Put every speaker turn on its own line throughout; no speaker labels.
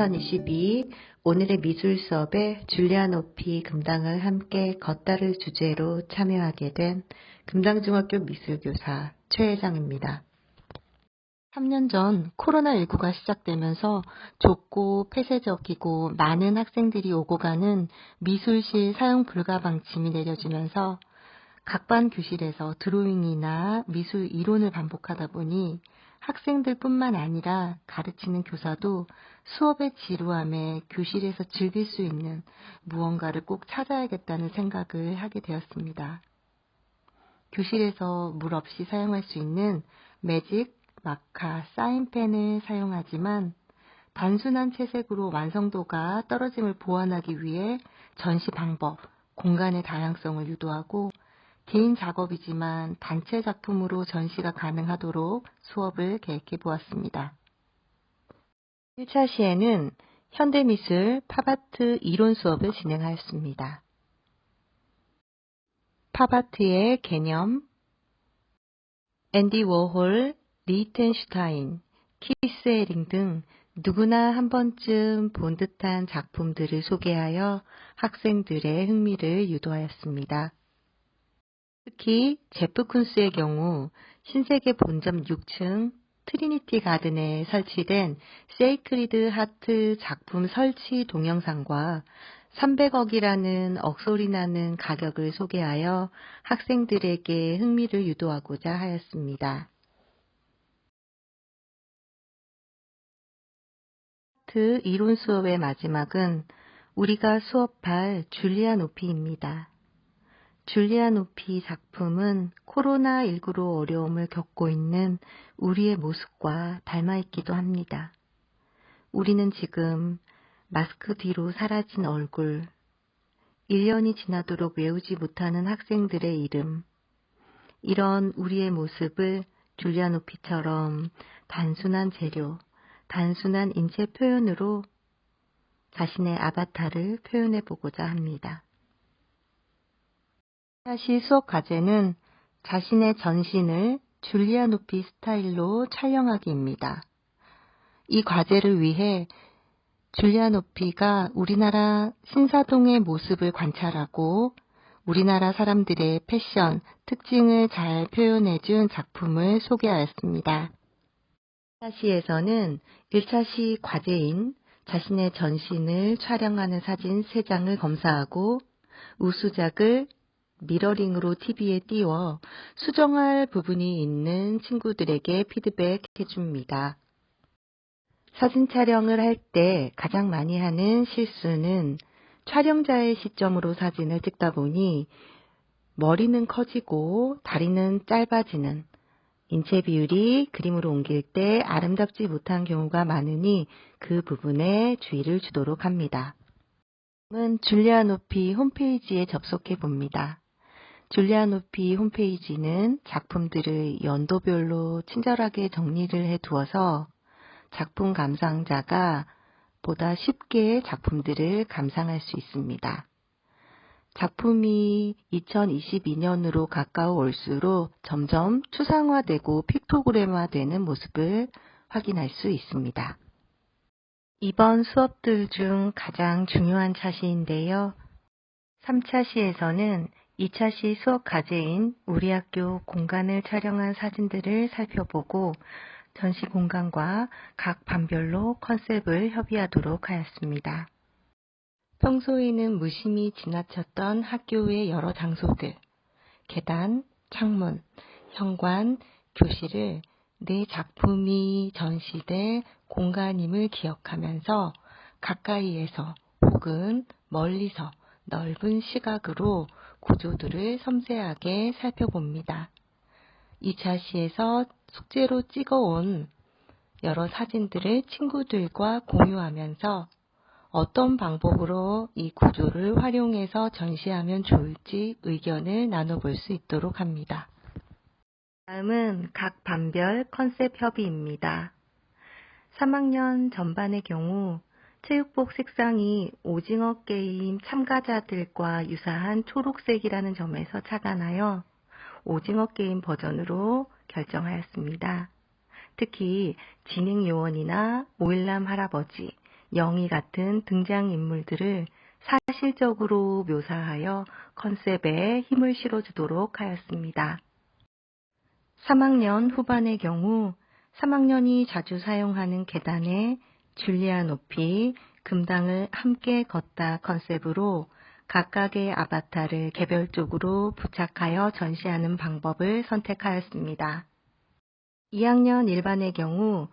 2022 오늘의 미술 수업에 줄리아 높이 금당을 함께 걷다를 주제로 참여하게 된 금당중학교 미술교사 최혜정입니다. 3년 전 코로나19가 시작되면서 좁고 폐쇄적이고 많은 학생들이 오고 가는 미술실 사용 불가 방침이 내려지면서 각반 교실에서 드로잉이나 미술 이론을 반복하다 보니 학생들뿐만 아니라 가르치는 교사도 수업의 지루함에 교실에서 즐길 수 있는 무언가를 꼭 찾아야겠다는 생각을 하게 되었습니다. 교실에서 물 없이 사용할 수 있는 매직, 마카, 사인펜을 사용하지만 단순한 채색으로 완성도가 떨어짐을 보완하기 위해 전시 방법, 공간의 다양성을 유도하고 개인 작업이지만 단체 작품으로 전시가 가능하도록 수업을 계획해 보았습니다. 1차 시에는 현대미술 팝아트 이론 수업을 진행하였습니다. 팝아트의 개념, 앤디 워홀, 리텐슈타인, 키스 에링 등 누구나 한 번쯤 본 듯한 작품들을 소개하여 학생들의 흥미를 유도하였습니다. 특히 제프 쿤스의 경우 신세계 본점 6층 트리니티 가든에 설치된 세이크리드 하트 작품 설치 동영상과 300억이라는 억소리 나는 가격을 소개하여 학생들에게 흥미를 유도하고자 하였습니다. 하트 이론 수업의 마지막은 우리가 수업할 줄리아 노피입니다. 줄리아 노피 작품은 코로나19로 어려움을 겪고 있는 우리의 모습과 닮아 있기도 합니다. 우리는 지금 마스크 뒤로 사라진 얼굴, 1년이 지나도록 외우지 못하는 학생들의 이름, 이런 우리의 모습을 줄리아 노피처럼 단순한 재료, 단순한 인체 표현으로 자신의 아바타를 표현해 보고자 합니다. 다시 수업 과제는 자신의 전신을 줄리아 노피 스타일로 촬영하기입니다. 이 과제를 위해 줄리아 노피가 우리나라 신사동의 모습을 관찰하고 우리나라 사람들의 패션, 특징을 잘 표현해준 작품을 소개하였습니다. 1차시에서는 1차시 과제인 자신의 전신을 촬영하는 사진 3장을 검사하고 우수작을 미러링으로 TV에 띄워 수정할 부분이 있는 친구들에게 피드백 해 줍니다. 사진 촬영을 할 때 가장 많이 하는 실수는 촬영자의 시점으로 사진을 찍다 보니 머리는 커지고 다리는 짧아지는 인체 비율이 그림으로 옮길 때 아름답지 못한 경우가 많으니 그 부분에 주의를 주도록 합니다. 은 줄리아 노피 홈페이지에 접속해 봅니다. 줄리아 노피 홈페이지는 작품들을 연도별로 친절하게 정리를 해 두어서 작품 감상자가 보다 쉽게 작품들을 감상할 수 있습니다. 작품이 2022년으로 가까워 올수록 점점 추상화되고 픽토그램화되는 모습을 확인할 수 있습니다. 이번 수업들 중 가장 중요한 차시인데요. 3차 시에서는 2차 시 수업 과제인 우리 학교 공간을 촬영한 사진들을 살펴보고 전시 공간과 각 반별로 컨셉을 협의하도록 하였습니다. 평소에는 무심히 지나쳤던 학교의 여러 장소들, 계단, 창문, 현관, 교실을 내 작품이 전시될 공간임을 기억하면서 가까이에서 혹은 멀리서 넓은 시각으로 구조들을 섬세하게 살펴봅니다. 2차 시에서 숙제로 찍어온 여러 사진들을 친구들과 공유하면서 어떤 방법으로 이 구조를 활용해서 전시하면 좋을지 의견을 나눠볼 수 있도록 합니다. 다음은 각 반별 컨셉 협의입니다. 3학년 전반의 경우 체육복 색상이 오징어 게임 참가자들과 유사한 초록색이라는 점에서 착안하여 오징어 게임 버전으로 결정하였습니다. 특히 진행 요원이나 오일남 할아버지, 영희 같은 등장인물들을 사실적으로 묘사하여 컨셉에 힘을 실어주도록 하였습니다. 3학년 후반의 경우 3학년이 자주 사용하는 계단에 줄리아 높이 금당을 함께 걷다 컨셉으로 각각의 아바타를 개별적으로 부착하여 전시하는 방법을 선택하였습니다. 2학년 일반의 경우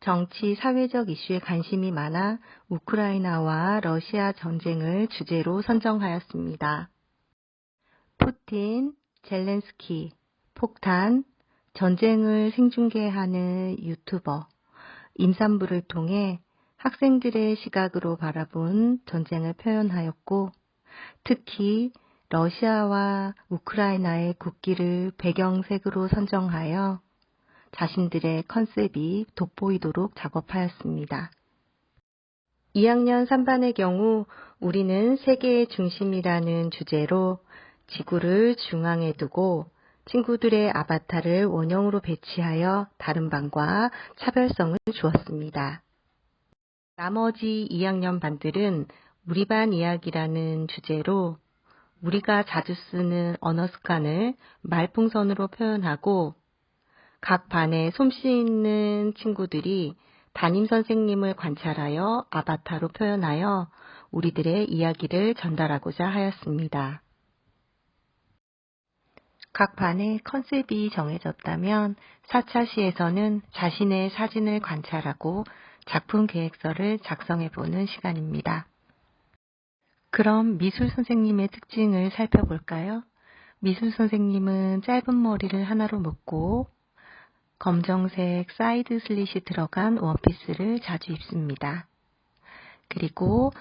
정치, 사회적 이슈에 관심이 많아 우크라이나와 러시아 전쟁을 주제로 선정하였습니다. 푸틴, 젤렌스키, 폭탄, 전쟁을 생중계하는 유튜버, 임산부를 통해 학생들의 시각으로 바라본 전쟁을 표현하였고, 특히 러시아와 우크라이나의 국기를 배경색으로 선정하여 자신들의 컨셉이 돋보이도록 작업하였습니다. 2학년 3반의 경우 우리는 세계의 중심이라는 주제로 지구를 중앙에 두고 친구들의 아바타를 원형으로 배치하여 다른 반과 차별성을 주었습니다. 나머지 2학년 반들은 우리 반 이야기라는 주제로 우리가 자주 쓰는 언어 습관을 말풍선으로 표현하고 각 반에 솜씨 있는 친구들이 담임 선생님을 관찰하여 아바타로 표현하여 우리들의 이야기를 전달하고자 하였습니다. 각 반의 컨셉이 정해졌다면 4차 시에서는 자신의 사진을 관찰하고 작품 계획서를 작성해 보는 시간입니다. 그럼 미술 선생님의 특징을 살펴볼까요? 미술 선생님은 짧은 머리를 하나로 묶고 검정색 사이드 슬릿이 들어간 원피스를 자주 입습니다. 그리고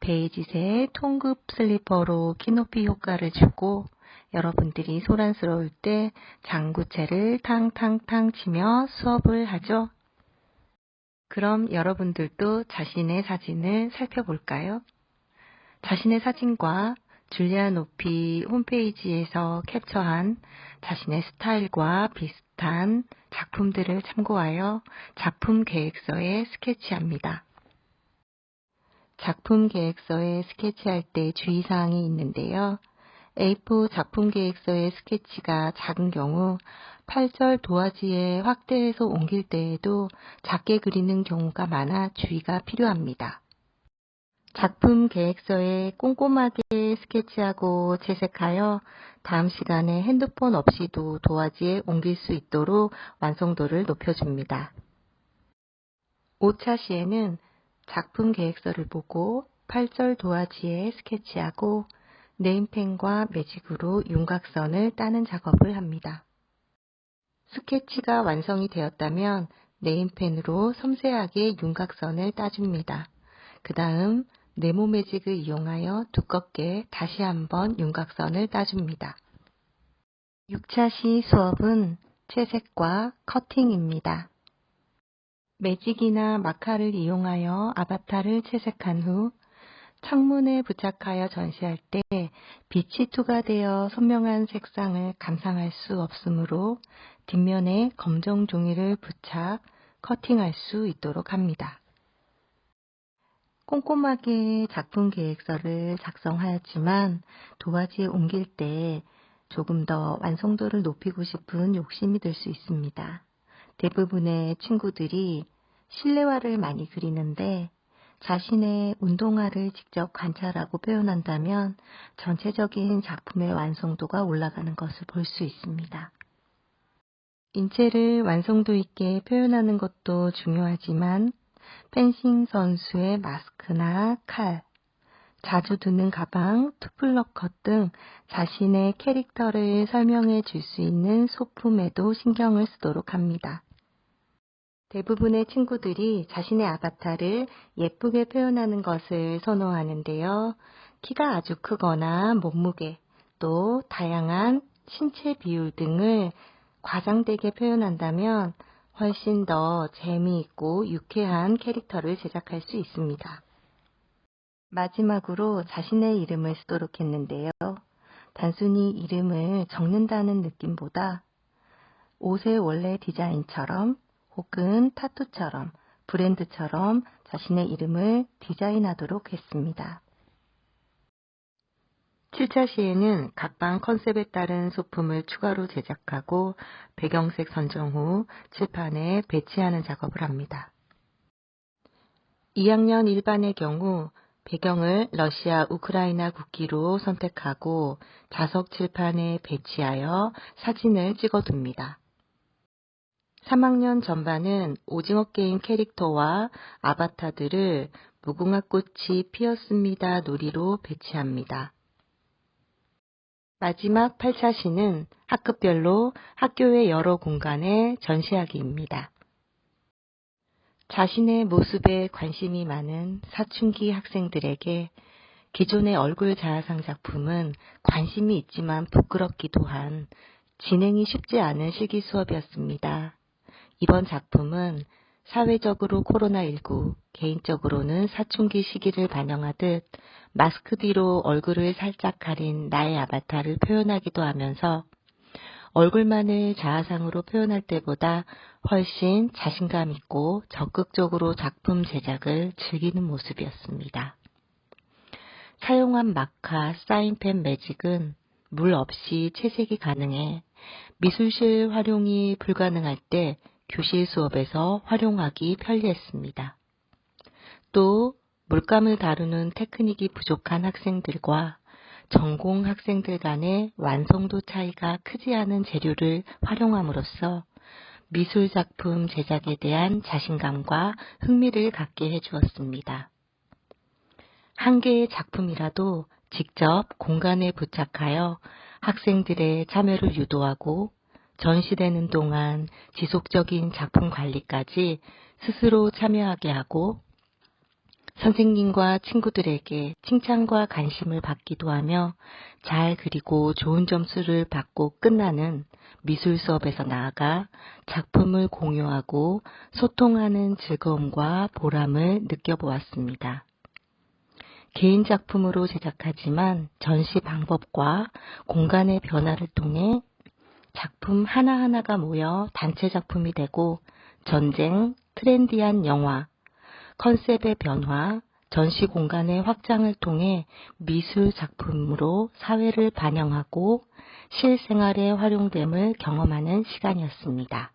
베이지색 통급 슬리퍼로 키높이 효과를 주고 여러분들이 소란스러울 때 장구채를 탕탕탕 치며 수업을 하죠. 그럼 여러분들도 자신의 사진을 살펴볼까요? 자신의 사진과 줄리아 노피 홈페이지에서 캡처한 자신의 스타일과 비슷한 작품들을 참고하여 작품 계획서에 스케치합니다. 작품 계획서에 스케치할 때 주의사항이 있는데요. A4 작품 계획서의 스케치가 작은 경우 8절 도화지에 확대해서 옮길 때에도 작게 그리는 경우가 많아 주의가 필요합니다. 작품 계획서에 꼼꼼하게 스케치하고 채색하여 다음 시간에 핸드폰 없이도 도화지에 옮길 수 있도록 완성도를 높여줍니다. 5차 시에는 작품 계획서를 보고 8절 도화지에 스케치하고 네임펜과 매직으로 윤곽선을 따는 작업을 합니다. 스케치가 완성이 되었다면 네임펜으로 섬세하게 윤곽선을 따줍니다. 그 다음 네모 매직을 이용하여 두껍게 다시 한번 윤곽선을 따줍니다. 6차 시 수업은 채색과 커팅입니다. 매직이나 마카를 이용하여 아바타를 채색한 후 창문에 부착하여 전시할 때 빛이 투과되어 선명한 색상을 감상할 수 없으므로 뒷면에 검정 종이를 부착, 커팅할 수 있도록 합니다. 꼼꼼하게 작품 계획서를 작성하였지만 도화지에 옮길 때 조금 더 완성도를 높이고 싶은 욕심이 들 수 있습니다. 대부분의 친구들이 실내화를 많이 그리는데 자신의 운동화를 직접 관찰하고 표현한다면 전체적인 작품의 완성도가 올라가는 것을 볼 수 있습니다. 인체를 완성도 있게 표현하는 것도 중요하지만 펜싱 선수의 마스크나 칼, 자주 두는 가방, 투플러컷 등 자신의 캐릭터를 설명해 줄 수 있는 소품에도 신경을 쓰도록 합니다. 대부분의 친구들이 자신의 아바타를 예쁘게 표현하는 것을 선호하는데요. 키가 아주 크거나 몸무게, 또 다양한 신체 비율 등을 과장되게 표현한다면 훨씬 더 재미있고 유쾌한 캐릭터를 제작할 수 있습니다. 마지막으로 자신의 이름을 쓰도록 했는데요. 단순히 이름을 적는다는 느낌보다 옷의 원래 디자인처럼 혹은 타투처럼 브랜드처럼 자신의 이름을 디자인하도록 했습니다. 7차 시에는 각방 컨셉에 따른 소품을 추가로 제작하고 배경색 선정 후 칠판에 배치하는 작업을 합니다. 2학년 일반의 경우 배경을 러시아 우크라이나 국기로 선택하고 자석 칠판에 배치하여 사진을 찍어둡니다. 3학년 전반은 오징어 게임 캐릭터와 아바타들을 무궁화 꽃이 피었습니다 놀이로 배치합니다. 마지막 8차 시는 학급별로 학교의 여러 공간에 전시하기입니다. 자신의 모습에 관심이 많은 사춘기 학생들에게 기존의 얼굴 자아상 작품은 관심이 있지만 부끄럽기도 한 진행이 쉽지 않은 실기 수업이었습니다. 이번 작품은 사회적으로 코로나19, 개인적으로는 사춘기 시기를 반영하듯 마스크 뒤로 얼굴을 살짝 가린 나의 아바타를 표현하기도 하면서 얼굴만을 자아상으로 표현할 때보다 훨씬 자신감 있고 적극적으로 작품 제작을 즐기는 모습이었습니다. 사용한 마카, 사인펜 매직은 물 없이 채색이 가능해 미술실 활용이 불가능할 때 교실 수업에서 활용하기 편리했습니다. 또 물감을 다루는 테크닉이 부족한 학생들과 전공 학생들 간의 완성도 차이가 크지 않은 재료를 활용함으로써 미술 작품 제작에 대한 자신감과 흥미를 갖게 해주었습니다. 한 개의 작품이라도 직접 공간에 부착하여 학생들의 참여를 유도하고 전시되는 동안 지속적인 작품 관리까지 스스로 참여하게 하고 선생님과 친구들에게 칭찬과 관심을 받기도 하며 잘 그리고 좋은 점수를 받고 끝나는 미술 수업에서 나아가 작품을 공유하고 소통하는 즐거움과 보람을 느껴보았습니다. 개인 작품으로 제작하지만 전시 방법과 공간의 변화를 통해 작품 하나하나가 모여 단체 작품이 되고 전쟁, 트렌디한 영화, 컨셉의 변화, 전시 공간의 확장을 통해 미술 작품으로 사회를 반영하고 실생활에 활용됨을 경험하는 시간이었습니다.